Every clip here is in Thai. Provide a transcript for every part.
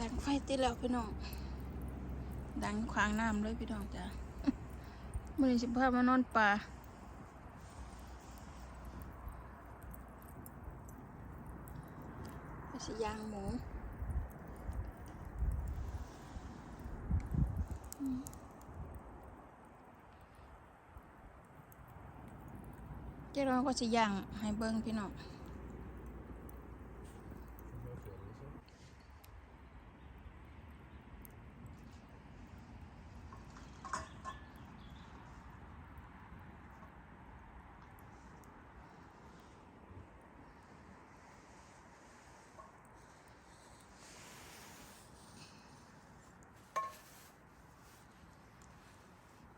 ดังไฟติดแล้วพี่น้อง ดังขวางน้ำเลยพี่น้องจ้ะมื่อนี้สิพามานอนป่าสิยางหมูเจ้าเราก็สิย่างให้เบิ้งพี่น้อง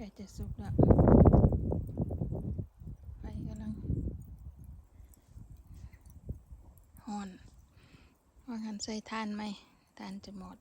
แกจะสุกแล้วไฟกำลังหอน ว่างันใส่ทานไหมทานจะหมด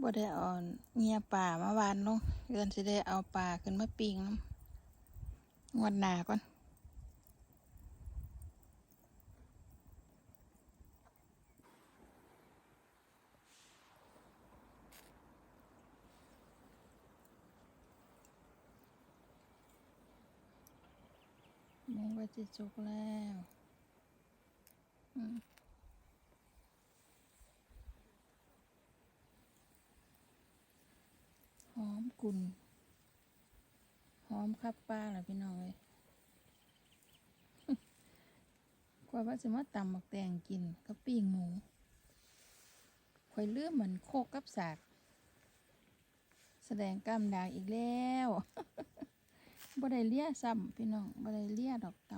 บ่ได้เอ่อนเงียป่ามาวานลงเดือนสิได้เอาป่าขึ้นมาปิงน้ำงวดหนาก่อน หมูก็จะสุกแล้วหอมกุ่นหอมครับป้าล่ะพี่น้อยกว่าว่าจะมาตำหมักแตงกินกับปิ้งหมูคอยเลื่อมเหมือนโคกกับสาก แสดงกล้ามดากอีกแล้ว บ่ได้เลี้ยซ้ำพี่น้องบ่ได้เลี้ยดอกต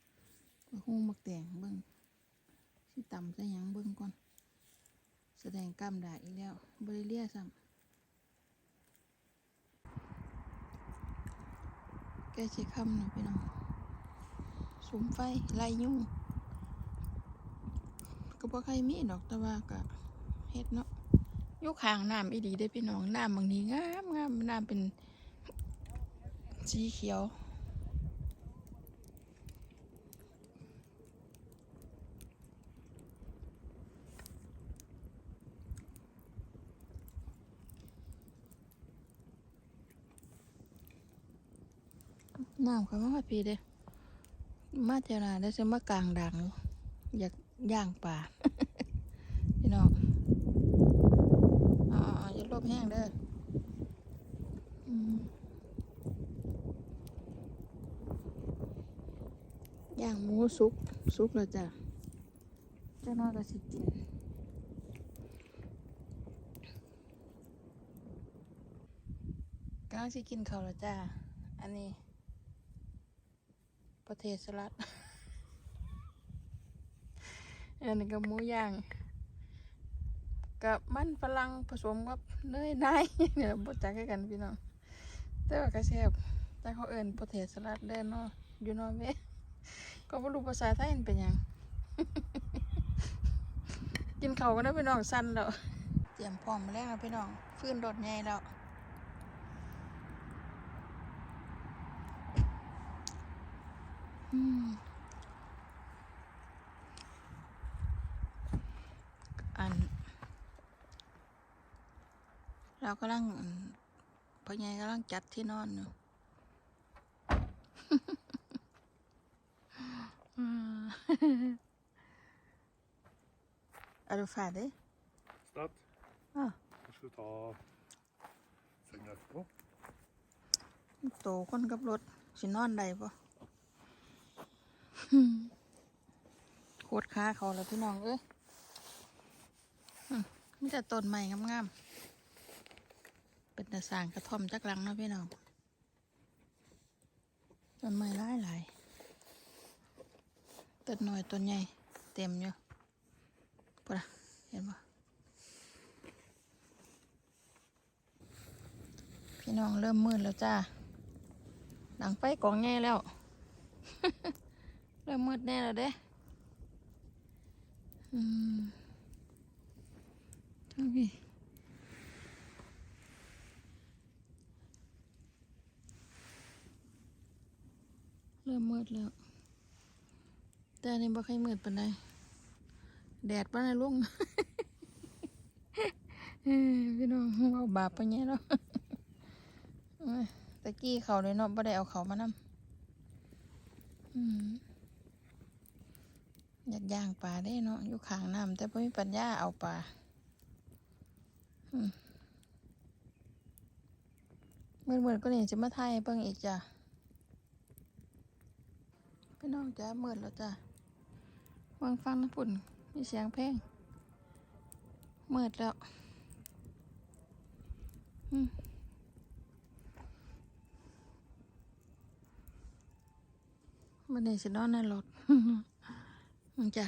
ำก็คงมักแตงเบิ่งสิตำใส่หยังเบิ่งก่อน แสดงกล้ามด่าอีกแล้วบ่ได้เลี้ยซ้ำแกสิคำนะพี่น้องสุมไฟไล่ยุ่งก็บ่ใครมีดอกแต่ว่าก็เฮ็ดเนาะยู่ข้างน้ำอีดีได้พี่น้องน้ำบางนี้งามงามน้ำเป็น สีเขียว น้ำเขามาพัดพีเด้มาเจานาได้จะมากลางดัง อยากย่างป่าพี่น้องอ๋ออย่าลบแห้งเด้อม ย่างหมูสุกสุกแล้วจ้ะจ้าน้อยก็สิกินกำลังสิกินเขาแล้วจ้า อันนี้ประเทศสลัด อันนี้ก็หมูย่าง กับมันฝรั่งผสมกับเนยนายเนี่ยบดจักให้กันพี่น้อง แต่ว่าก็แซ่บแต่เขาเอิ้นประเทศสลัดเด้อเนาะอยู่นอร์เวย์ ก็บ่รู้ภาษาไทยมันเป็นหยัง กินข้าวกันแล้วพี่น้องสั่นแล้วเตรียมพร้อมมาแล้วนะพี่น้องฟื้นรถใหญ่แล้วอืมอัน เรากำลังอืมพ่อใหญ่กำลังจัดที่นอนอยู่ Mm. er du ferdig? Snart. Ja. Jeg skal ta senga etterpå. โตคนกับรถสินอนได้ปะโคตรค้าเขาแล้วพี่น้องเอ้ยอืมมีแต่ต้นใหม่งามๆ เป็นตะสร้างกระท่อมจักหลังเนาะพี่น้องต้นไม้หลายหลายๆ ต้นน้อยต้นใหญ่เต็มอยู่ปะเห็นปะพี่น้องเริ่มมืดแล้วจ้าดังไฟกองใหญ่แล้ว เริ่มมืดแน่แล้วเด้อืมโอเคเริ่มมืดแล้ว แต่อันนี่บ่ค่อยมืดปานใดแดดปานใดลุงพี่น้องเอาบาปไปแง่เนาะตะกี้เขาเลยเนาะบ่ได้เอาเขามานำอยากย่างปลาได้เนาะอยู่ข้างน้ำแต่บ่มีปัญญาเอาปลาอืมเมื่อเหมื่อก็เนี่ยจะมาถ่ายเบิ่งอีกจ้ะพี่น้องจ้าเมื่อแล้วจ้ะ วางฟังนะปุ่นมีเสียงเพลงเมื่อแล้วอืมมันนี่สินอนในรถมันจะ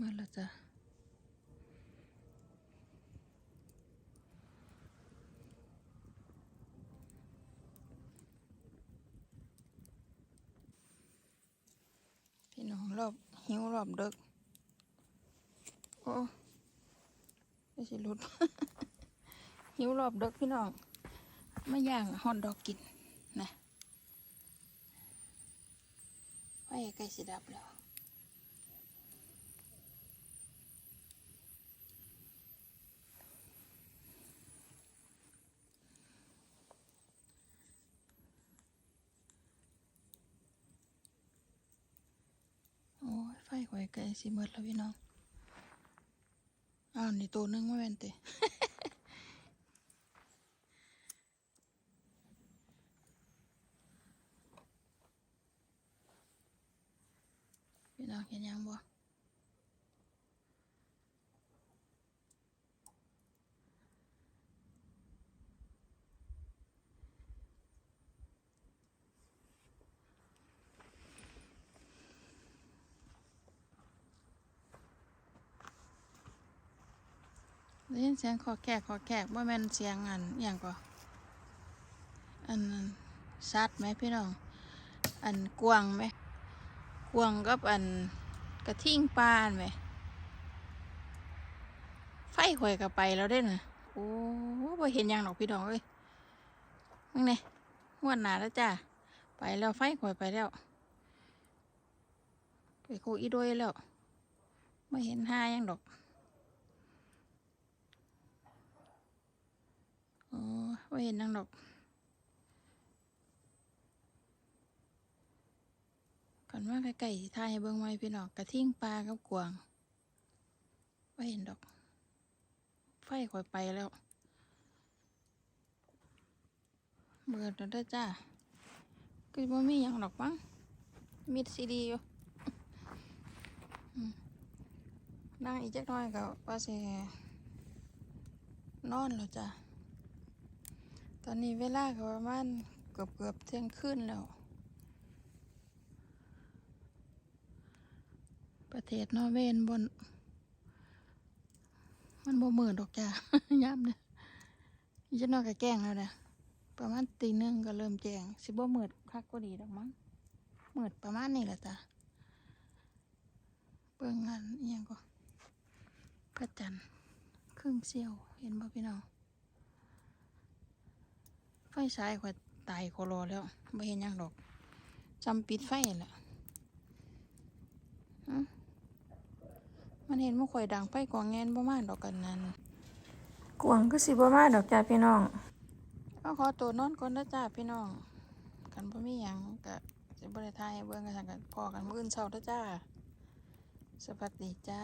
มาแล้วจ้ะพี่น้องรอบ หิวรอบดึก โอ้ไม่ใช่รุด หิวรอบดึกพี่น้องมาย่างฮอนดอกกินนะไฟใกล้สิดับแล้ว โอ้ยไฟ ข่อยใกล้สิหมดแล้วพี่น้องอ้าวนี่ตัวนึงไม่แม่นเตะ พี่น้องเห็นยังบ่ ได้ยินเสียงขอแขกขอแขกว่าแม่นเสียงอันอย่างก็อันนั้นสัตว์ไหมพี่น้อง อันกวางไหมกวางกับอันกระทิ่งปลานไหมไฟข่อยกับไปแล้วได้อน่ะโอ้บ่เห็นยังหรอกพี่น้องเอ้ยมึงเนี่ยงวหนาแล้วจ้าไปแล้วไฟข่อยไปแล้วไปโคอีโดยแล้วไม่เห็นห้ายังดอก อ้ไม่เห็นหยังดอกก่อนว่าไก่ๆทายให้เบิ่งไว้พี่น้องกระทิ่งปลากับกวางไม่เห็นดอก ไฟข่อยไปแล้วเบิดแล้วเด้อจ้าก็บ่มีหยังดอกมั้งมีซีดีอยู่นั่งอีกจักหน่อยก็ว่าสินอนแล้วจ้า ตอนนี้เวลาก็ประมาณเกือบเกือบเที่ยงคืนแล้ว ประเทศนอร์เวย์บน มันบ่มืดดอกจ้าย้ำเนี่ยอีจะนอนกับแก้งแล้วนะประมาณตีหนึ่งก็เริ่มแจงสิบ่มืดคักก็ดีดอกมั้งมืดประมาณนี้แหละจ้ะเบิ่งงานอหยังก็พระจันทร์ครึ่งเสี้ยวเห็นบ่พี่น้อง ฟฉายข่อยตายโคโลแล้วไม่เห็นหยังดอกจำปิดไฟแหละมันเห็นมันข่อยดังไฟกองแงนบ่มาดอกกันนั้นกวางก็สิบ่มาดอกจ้าพี่น้องก็ขอตัวนอนก่อนนะจ้าพี่น้อง กันบ่มีหยังก็สิบ่ได้ทายให้เบิ่งกันซั่นก็พอกันมื้ออื่นเช้าเด้อจ้าสวัสดีจ้า